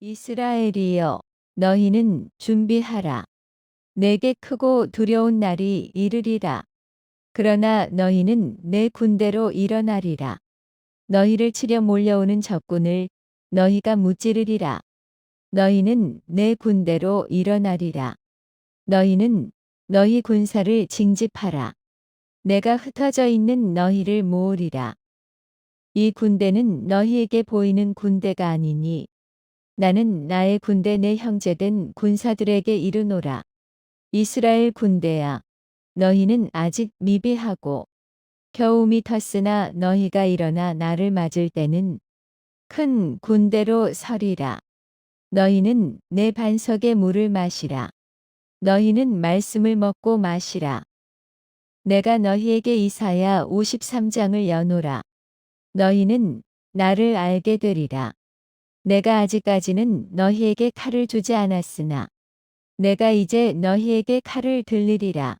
이스라엘이여 너희는 준비하라. 내게 크고 두려운 날이 이르리라. 그러나 너희는 내 군대로 일어나리라. 너희를 치려 몰려오는 적군을 너희가 무찌르리라. 너희는 내 군대로 일어나리라. 너희는 너희 군사를 징집하라. 내가 흩어져 있는 너희를 모으리라. 이 군대는 너희에게 보이는 군대가 아니니 나는 나의 군대 내 형제된 군사들에게 이르노라. 이스라엘 군대야, 너희는 아직 미비하고 겨우미 텄으나 너희가 일어나 나를 맞을 때는 큰 군대로 서리라. 너희는 내 반석의 물을 마시라. 너희는 말씀을 먹고 마시라. 내가 너희에게 이사야 53장을 여노라. 너희는 나를 알게 되리라. 내가 아직까지는 너희에게 칼을 주지 않았으나 내가 이제 너희에게 칼을 들리리라.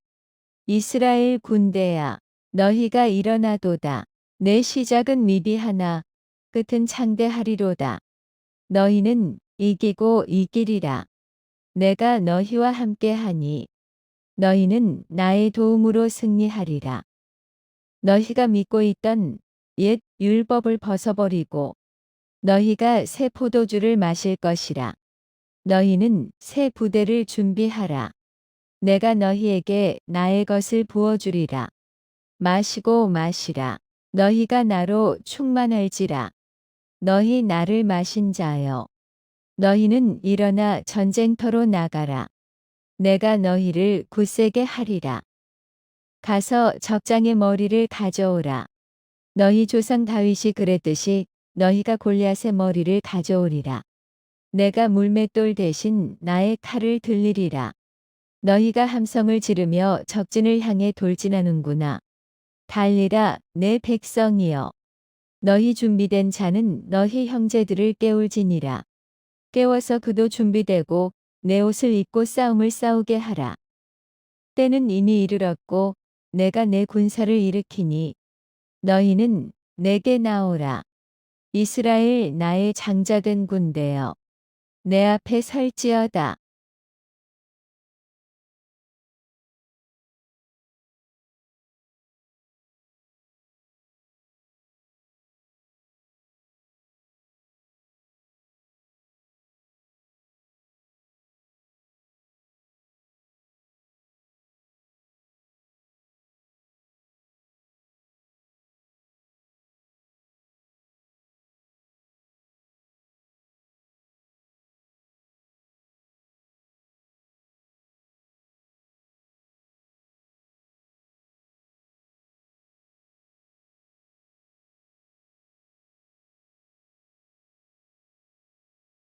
이스라엘 군대야, 너희가 일어나도다. 내 시작은 미비하나 끝은 창대하리로다. 너희는 이기고 이기리라. 내가 너희와 함께하니 너희는 나의 도움으로 승리하리라. 너희가 믿고 있던 옛 율법을 벗어버리고 너희가 새 포도주를 마실 것이라. 너희는 새 부대를 준비하라. 내가 너희에게 나의 것을 부어주리라. 마시고 마시라. 너희가 나로 충만할지라. 너희 나를 마신 자여. 너희는 일어나 전쟁터로 나가라. 내가 너희를 굳세게 하리라. 가서 적장의 머리를 가져오라. 너희 조상 다윗이 그랬듯이 너희가 골리앗의 머리를 가져오리라. 내가 물맷돌 대신 나의 칼을 들리리라. 너희가 함성을 지르며 적진을 향해 돌진하는구나. 달리라 내 백성이여. 너희 준비된 자는 너희 형제들을 깨울지니라. 깨워서 그도 준비되고 내 옷을 입고 싸움을 싸우게 하라. 때는 이미 이르렀고 내가 내 군사를 일으키니 너희는 내게 나오라. 이스라엘 나의 장자된 군대여. 내 앞에 설지어다.